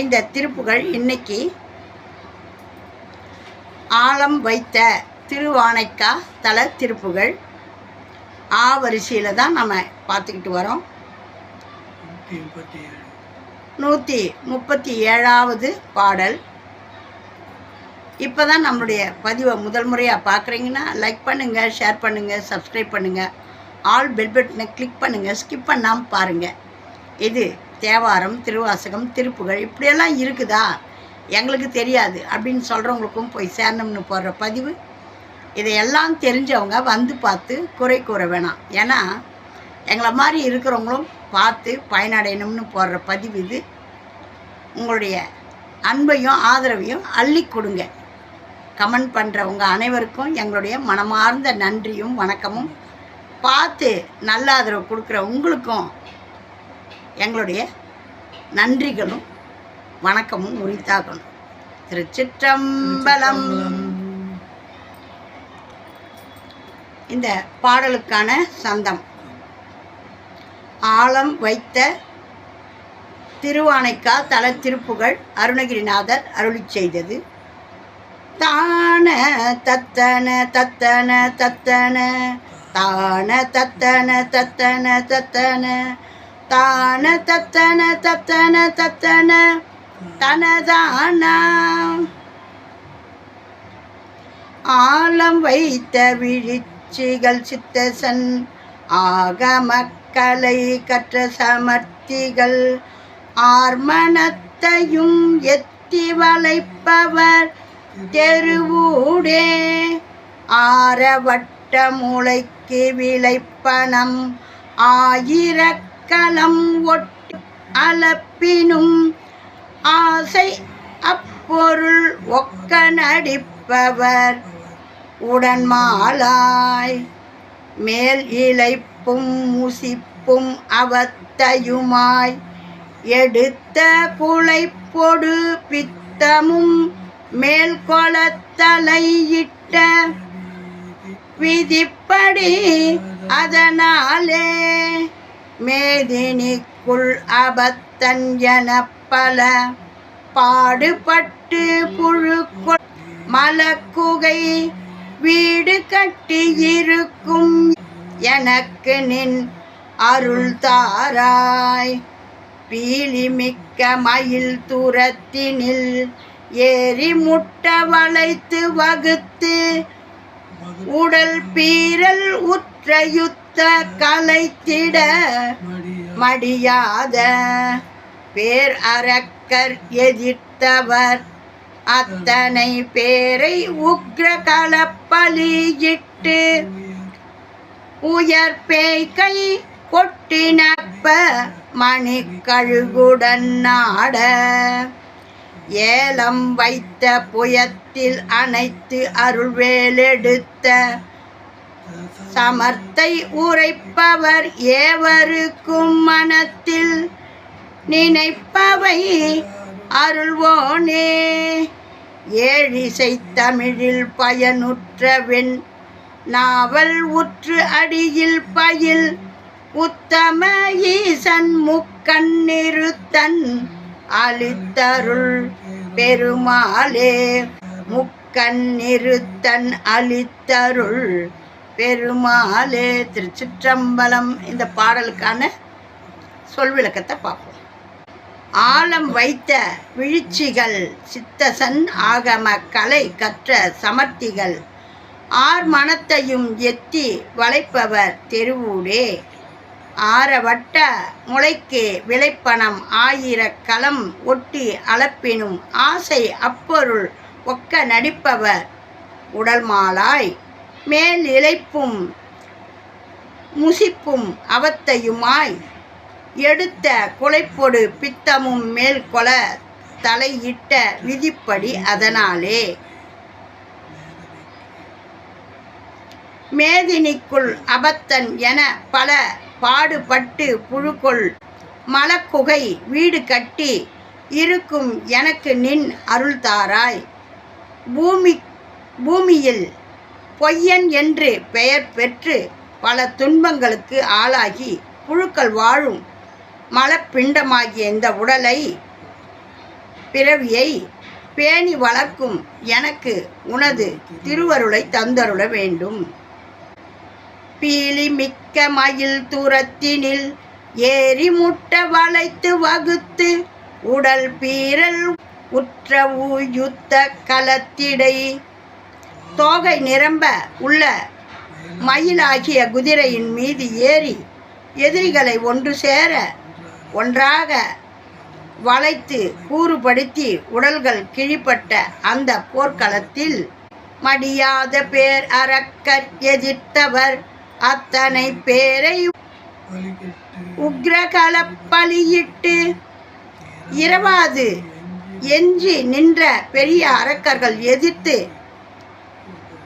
இந்த திருப்புகள் இன்னைக்கு ஆழம் வைத்த திருவானைக்கா தல திருப்புகள். ஆ வரிசையில் தான் நம்ம பார்த்துக்கிட்டு வரோம். நூற்றி முப்பத்தி ஏழாவது பாடல். இப்போ தான் நம்மளுடைய பதிவை முதல் முறையாக பார்க்குறீங்கன்னா லைக் பண்ணுங்கள் ஷேர் பண்ணுங்கள் சப்ஸ்கிரைப் பண்ணுங்கள் ஆல் பெல் பட்டனை கிளிக் பண்ணுங்கள் ஸ்கிப் பண்ணாமல் பாருங்கள் இது தேவாரம் திருவாசகம் திருப்புகள் இப்படியெல்லாம் இருக்குதா? எங்களுக்கு தெரியாது அப்படின்னு சொல்கிறவங்களுக்கும் போய் சேரணும்னு போடுற பதிவு. இதையெல்லாம் தெரிஞ்சவங்க வந்து பார்த்து குறை கூற வேணாம். ஏன்னா எங்களை மாதிரி இருக்கிறவங்களும் பார்த்து பயனடையணும்னு போடுற பதிவு இது. உங்களுடைய அன்பையும் ஆதரவையும் அள்ளி கொடுங்க. கமெண்ட் பண்ணுறவங்க அனைவருக்கும் எங்களுடைய மனமார்ந்த நன்றியும் வணக்கமும். பார்த்து நல்ல ஆதரவு கொடுக்குற உங்களுக்கும் எங்களுடைய நன்றிகளும் வணக்கமும் உரித்தாகணும். திருச்சிற்றம்பலம். இந்த பாடலுக்கான சந்தம். ஆழம் வைத்த திருவானைக்கா தல திருப்புகள் அருணகிரிநாதர் அருளி செய்தது. தான தத்தன தத்தன தத்தன தான தத்தன தத்தன தத்தன தான தத்தன தத்தன தத்தன தனதானா. ஆழம் வைத்த விழிச்சிகள் சித்தசன் ஆகமக்கலை கற்ற சமர்த்திகள். ஆர்மனத்தையும் எத்தி வளைப்பவர் தெருவூடே. ஆரவட்ட மூளைக்கு விளைப்பணம் ஆயிரக்கலம் ஒட்டி அலப்பினும் ஆசை அப்பொருள் ஒக்க நடிப்பவர் உடன் மாலாய் மேல் இழைப்பும் முசிப்பும் அவத்தையுமாய் எடுத்த குளைப்பொடு பித்தமும் மேல் கொளத்தலையிட்ட விதிப்படி அதனாலே மேதினிக்குள் அபத்தன் என பல பாடுபட்டு புழுக்கொ மலக்குகை வீடு கட்டியிருக்கும் எனக்கு நின் அருள் தாராய். பீலிமிக்க மயில் தூரத்தினில் ஏறி முட்ட வளைத்து வகுத்து உடல் பீரல் உற்ற யுத்த கலைத்திட மடியாத பேர் அரக்கர் எதிர்த்தவர். அத்தனை பேரை உக்ர கலப்பலியிட்டு உயர் பேய்கை கொட்டினப்ப மணிக்கழுகுடன் நாட. ஏலம் வைத்த புயத்தில் அனைத்து அருள்வேலெடுத்த சமர்த்தை உரைப்பவர் ஏவருக்கும் மனத்தில் நினைப்பவை அருள்வோனே. ஏழிசை தமிழில் பயனுற்றவின் நாவல் உற்று அடியில் பயில் உத்தம ஈசன் முக்கண்ணிருத்தன் அளித்தருள் பெருமாளே. முக்கண்ணிருத்தன் அளித்தருள் பெருமாளே திருச்சிற்றம்பலம். இந்த பாடலுக்கான சொல் விளக்கத்தை பார்ப்போம். ஆழம் வைத்த விழிச்சிகள் சித்தசன் ஆகம கலை கற்ற சமர்த்திகள் ஆர் மனத்தையும் எத்தி வளைப்பவர் தெருவூடே. ஆரவட்ட முளைக்கே விளைப்பணம் ஆயிர களம் ஒட்டி அளப்பினும் ஆசை அப்பொருள் ஒக்க நடிப்பவர் உடல் மாலாய் மேல் இழைப்பும் முசிப்பும் அவத்தையுமாய் எடுத்த குலைப்பொடு பித்தமும் மேல் கொல தலையிட்ட விதிப்படி அதனாலே. மேதினிக்குள் அபத்தன் என பல பாடுபட்டு புழுக்குள் மலக்குகை வீடு கட்டி இருக்கும் எனக்கு நின் அருள்தாராய். பூமி பூமியில் பொய்யன் என்று பெயர் பெற்று பல துன்பங்களுக்கு ஆளாகி புழுக்கள் வாழும் மலப்பிண்டமாகிய இந்த உடலை பிறவியை பேணி வளர்க்கும் எனக்கு உனது திருவருளை தந்தருள வேண்டும். பீலி மிக்க மயில் தூரத்தினில் ஏறி முட்ட வளைத்து வகுத்து உடல் பீரல் உற்ற உயுத்த கலத்திடை தோகை நிரம்ப உள்ள மயிலாகிய குதிரையின் மீது ஏறி எதிரிகளை ஒன்று சேர ஒன்றாக வளைத்து கூறுபடுத்தி உடல்கள் கிழிப்பட்ட அந்த போர்க்களத்தில் மடியாத பேர் அரக்கர் எதிர்த்தவர். அத்தனை பேரை உக்ரகல பலியிட்டு இரவாது எஞ்சி நின்ற பெரிய அரக்கர்கள் எதிர்த்து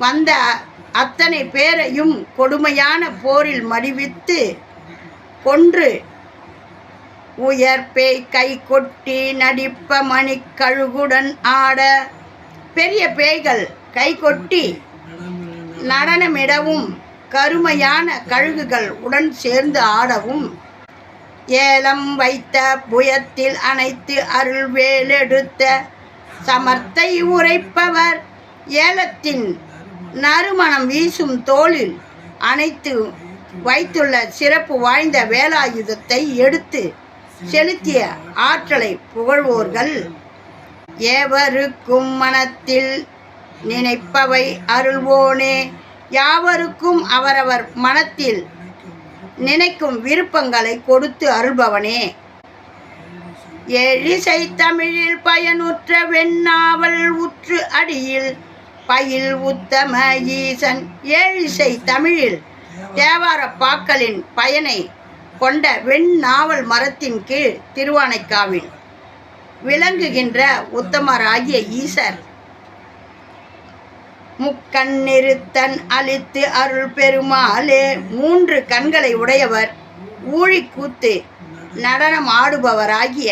வந்த அத்தனை பேரையும் கொடுமையான போரில் மடிவித்து கொன்று உயர் பேய் கை கொட்டி நடிப்ப மணிக்கழுகுடன் ஆட பெரிய பேய்கள் கை கொட்டி நடனமிடவும் கருமையான கழுகுகள் உடன் சேர்ந்து ஆடவும் ஏலம் வைத்த புயத்தில் அனைத்து அருள்வேலெடுத்த சமர்த்தை உரைப்பவர் ஏலத்தின் நறுமணம் வீசும் தோளில் அனைத்து வைத்துள்ள சிறப்பு வாய்ந்த வேலாயுதத்தை எடுத்து செலுத்திய ஆற்றலை புகழ்வோர்கள். ஏவருக்கும் மனத்தில் நினைப்பவை அருள்வோனே. யாவருக்கும் அவரவர் மனத்தில் நினைக்கும் விருப்பங்களை கொடுத்து அருள்பவனே. எழிசை தமிழில் பயனுற்ற வெண்ணாவல் உற்று அடியில் பயில் உத்தம ஈசன் ஏழிசை தமிழில் தேவார பாக்களின் பயனை கொண்ட வெண் நாவல் மரத்தின் கீழ் திருவானைக்காவில் விளங்குகின்ற உத்தமராகிய ஈசர். முக்கண்ணிருத்தன் அழித்து அருள் பெருமாளே மூன்று கண்களை உடையவர் ஊழிக்கூத்து நடனம் ஆடுபவராகிய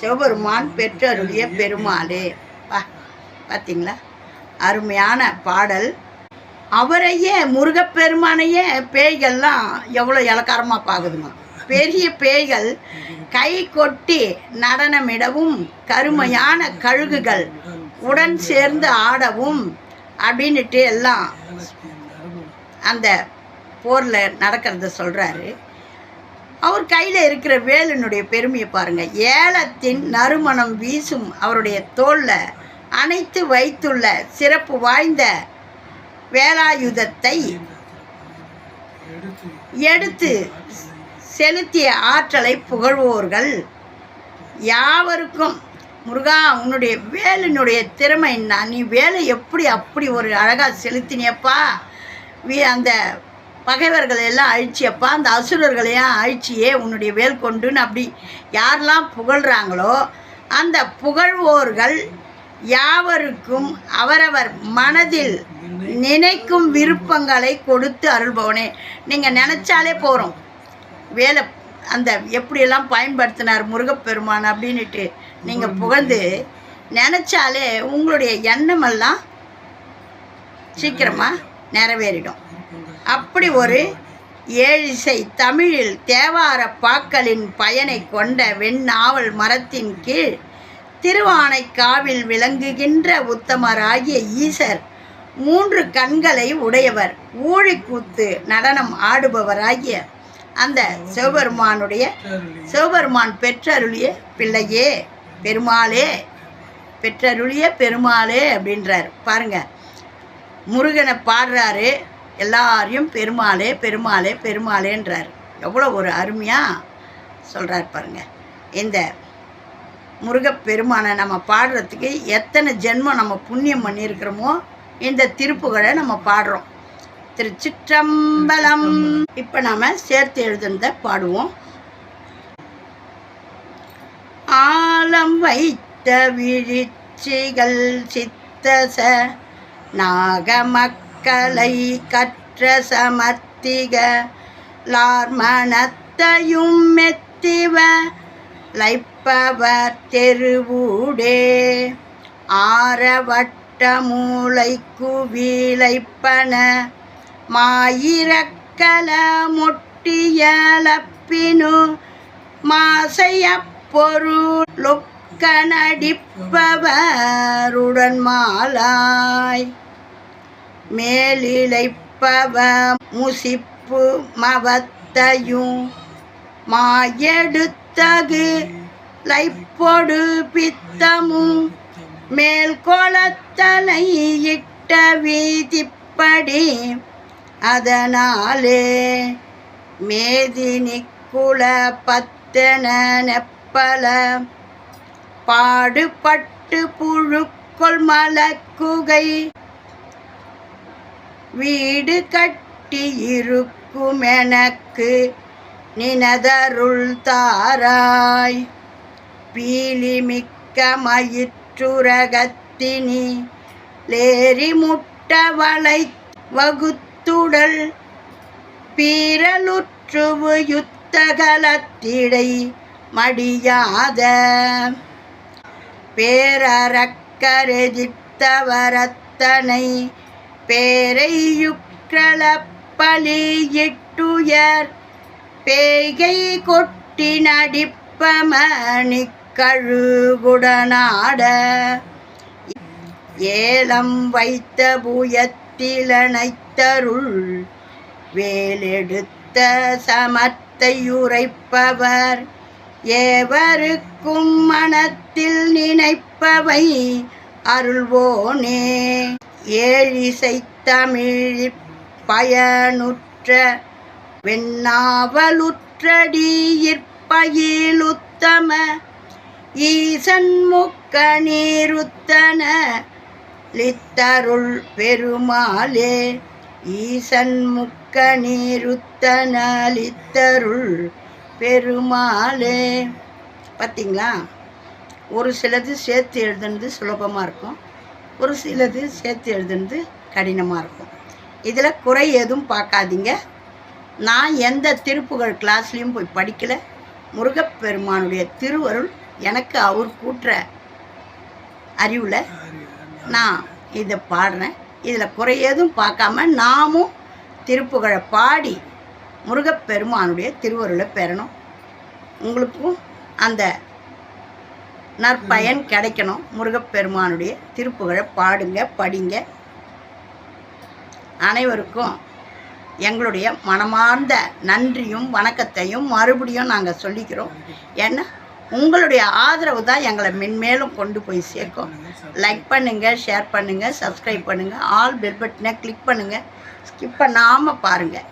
சிவபெருமான் பெற்றருளிய பெருமாளே. பா பார்த்தீங்களா அருமையான பாடல். அவரையே முருகப்பெருமானையே பேய்கள்லாம் எவ்வளோ இலக்காரமாக பார்க்குதுங்க பெரிய பேய்கள் கை கொட்டி நடனமிடவும் கருமையான கழுகுகள் உடன் சேர்ந்து ஆடவும் அப்படின்னுட்டு எல்லாம் அந்த போரில் நடக்கிறத சொல்கிறாரு அவர் கையில் இருக்கிற வேலனுடைய பெருமையை பாருங்கள் ஏலத்தின் நறுமணம் வீசும் அவருடைய தோளில் அணைத்து வைத்துள்ள சிறப்பு வாய்ந்த வேலாயுதத்தை எடுத்து செலுத்திய ஆற்றலை புகழ்வோர்கள் யாவருக்கும். முருகா உன்னுடைய வேலினுடைய திறமை என்ன? நீ வேலை எப்படி அப்படி ஒரு அழகாக செலுத்தினியப்பா? வீ அந்த பகைவர்களை எல்லாம் அழிச்சியப்பா? அந்த அசுரர்களையும் அழிச்சியே உன்னுடைய வேல் கொண்டுன்னு அப்படி யாரெல்லாம் புகழ்கிறாங்களோ அந்த புகழ்வோர்கள் யாவருக்கும் அவரவர் மனதில் நினைக்கும் விருப்பங்களை கொடுத்து அருள்பவனே. நீங்கள் நினச்சாலே போகிறோம் வேலை அந்த எப்படியெல்லாம் பயன்படுத்தினார் முருகப்பெருமான் அப்படின்ட்டு நீங்கள் புகழ்ந்து நினச்சாலே உங்களுடைய எண்ணமெல்லாம் சீக்கிரமாக நிறைவேறிடும். அப்படி ஒரு ஏழிசை தமிழில் தேவார பாக்களின் பயனை கொண்ட வெண்ணாவல் மரத்தின் கீழ் திருவானைக்காவில் விளங்குகின்ற உத்தமராகிய ஈசர் மூன்று கண்களை உடையவர். ஊழிக்கூத்து நடனம் ஆடுபவராகிய அந்த சிவபெருமானுடைய சிவபெருமான் பெற்றருளிய பிள்ளையே பெருமாளே பெற்றருளிய பெருமாளே அப்படின்றார். பாருங்க முருகனை பாடுறாரு எல்லாரையும் பெருமாளே பெருமாளே பெருமாளேன்றார். எவ்வளோ ஒரு அருமையாக சொல்கிறார் பாருங்க. இந்த முருகப்பெருமானை நம்ம பாடுறதுக்கு எத்தனை ஜென்மம் நம்ம புண்ணியம் பண்ணியிருக்கிறோமோ இந்த திருப்புகளை நம்ம பாடுறோம். திருச்சிற்றம்பலம். இப்போ நாம் சேர்த்து எழுதுனத பாடுவோம். ஆலம் வைத்த சித்த விழிச்சிகள் சித்தச நாகமக்களை கற்ற சமர்த்திக லார்மணத்தையும் மெத்திவ லைப்பவர் தெருவூடே. ஆரவட்ட மூளை குவிலைப்பன மாயிரக்கல முட்டியலப்பினு மாசைய பொருளொக்க மாலாய். மேலிழைப்பவ முசிப்பு மவத்தையும் மாயெடுத்து மாயெடுத்தகு லைப்பொடு பித்தமும் மேல் கோலத்தலை இட்ட வீதிப்படி அதனாலே மேதினி குல பத்தன நெப்பல பாடுபட்டு புழுக்கொள் மலக்குகை வீடு கட்டி இருக்கும் எனக்கு நினதருள் தாராய். பீலிமிக்க மயிற்றுரகத்தினி லேரி முட்ட வளை வகுத்துடல். பீரலுற்றுவு யுத்தகலத்திடை மடியாத. பேரறக்கரெதித்தவரத்தனை பேரையுக்கள பலியிட்டுயர் பேய்கை கொட்டி நடிப்பமணி கழுகுடனாட ஏலம் வைத்த புயத்திலனைத்தருள் வேலெடுத்த சமத்தையுரைப்பவர். ஏவருக்கும் மனத்தில் நினைப்பவை அருள்வோனே. ஏழிசை தமிழ் பயனுற்ற வெண்ணாவலுற்றடியிற்பயிலுத்தம ஈசன் முக்க நீருத்தன லித்தருள் பெருமாளே ஈசன் முக்க நீருத்தன லித்தருள் பெருமாளே. பார்த்தீங்களா ஒரு சிலது சேர்த்து எழுதுனது சுலபமாக இருக்கும். ஒரு சிலது சேர்த்து எழுதுனது கடினமாக இருக்கும். இதில் குறை எதுவும் பார்க்காதீங்க. நான் எந்த திருப்புகழ் கிளாஸ்லேயும் போய் படிக்கலை. முருகப்பெருமானுடைய திருவருள் எனக்கு அவர் கூட்டுற அறிவில் நான் இதை பாடுறேன். இதில் குறை எதுவும் பார்க்காம நாமும் திருப்புகழை பாடி முருகப்பெருமானுடைய திருவருளை பெறணும். உங்களுக்கும் அந்த நற்பயன் கிடைக்கணும். முருகப்பெருமானுடைய திருப்புகழை பாடுங்க படிங்க. அனைவருக்கும் எங்களுடைய மனமார்ந்த நன்றியும் வணக்கத்தையும் மறுபடியும் நாங்கள் சொல்லிக்கிறோம். ஏன்னா உங்களுடைய ஆதரவு தான் எங்களை மென்மேலும் கொண்டு போய் சேர்க்கும். லைக் பண்ணுங்கள் ஷேர் பண்ணுங்கள் சப்ஸ்கிரைப் பண்ணுங்கள் ஆல் பெல் பட்டனை கிளிக் பண்ணுங்கள் ஸ்கிப் பண்ணாமல் பாருங்கள்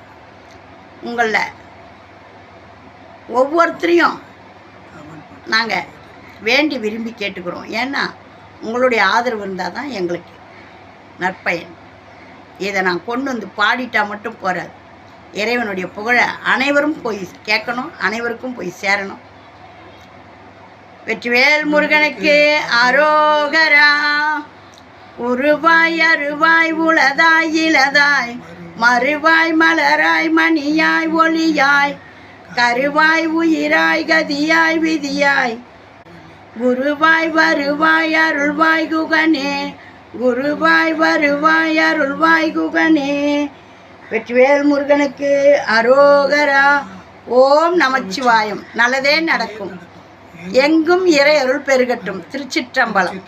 உங்களில் ஒவ்வொருத்தரையும் நாங்கள் வேண்டி விரும்பி கேட்டுக்கிறோம். ஏன்னா உங்களுடைய ஆதரவு இருந்தால் தான் எங்களுக்கு நற்பயன். இதை நான் கொண்டு வந்து பாடிட்டா மட்டும் போகாது இறைவனுடைய புகழை அனைவரும் போய் கேட்கணும் அனைவருக்கும் போய் சேரணும். வெற்றிவேல் முருகனுக்கு அரோகரா உருவாய் அருவாய் உளதாய் இளதாய் மறுவாய் மலராய் மணியாய் ஒளியாய் கருவாய் உயிராய் கதியாய் விதியாய் குருவாய் வருவாய் அருள்வாய் குகனே குருவாய் வருவாய் அருள்வாய் குகனே. வெற்றிவேல் முருகனுக்கு அரோகரா. ஓம் நமச்சிவாயம். நல்லதே நடக்கும். எங்கும் இறை அருள் பெருகட்டும். திருச்சிற்றம்பலம்.